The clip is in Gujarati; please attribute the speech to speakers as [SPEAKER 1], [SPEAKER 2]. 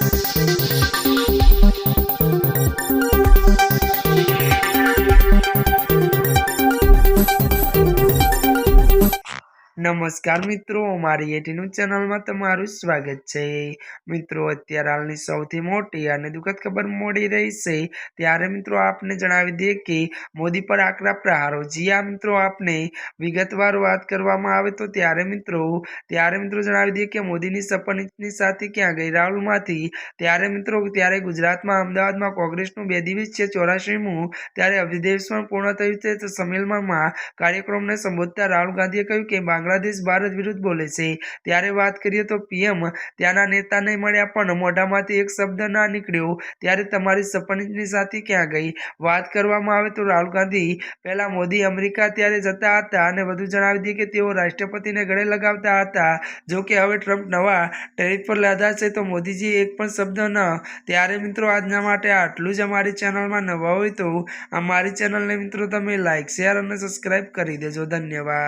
[SPEAKER 1] Thank you. નમસ્કાર મિત્રો અમારી એટીનું ચેનલમાં તમારું સ્વાગત છે. મિત્રો, અત્યારે હાલની સૌથી મોટી અને દુઃખદ ખબર મળી રહી છે. ત્યારે મિત્રો, આપને જણાવી દઈએ કે મોદી પર આકરા પ્રહારો. જી આ મિત્રો, આપને વિગતવાર વાત કરવામાં આવે તો ત્યારે મિત્રો ત્યારે મિત્રો જણાવી દઈએ કે મોદીની સપનની સાથે ક્યાં ગઈ? રાહુલમાંથી. ત્યારે મિત્રો, ત્યારે ગુજરાતમાં, અમદાવાદમાં કોંગ્રેસનું બે દિવસ છે ચોરાસીમું. ત્યારે પણ પૂર્ણ થયું છે. તો સંમેલનમાં કાર્યક્રમને સંબોધતા રાહુલ ગાંધીએ કહ્યું કે બાંગ્લાદેશ ભારત વિરુદ્ધ બોલે છે. ત્યારે વાત કરીએ તો પીએમ, ત્યાંના નેતા નહીં મળ્યા પણ મોઢામાંથી એક શબ્દ ના નીકળ્યો. ત્યારે તમારી સપનની સાથી ક્યાં ગઈ? વાત કરવામાં આવે તો રાહુલ ગાંધી, પહેલા મોદી અમેરિકા ત્યારે જતા હતા અને વધુ જણાવી દઈએ કે તેઓ રાષ્ટ્રપતિને ગળે લગાવતા હતા. જો કે હવે ટ્રમ્પ નવા ટેરિફ પર લાદા છે તો મોદીજી એક પણ શબ્દ ન. ત્યારે મિત્રો આજના માટે આટલું જ અમારી ચેનલમાં નવા હોય તો અમારી ચેનલને મિત્રો તમે લાઇક શેર અને સબસ્ક્રાઈબ કરી દેજો. ધન્યવાદ.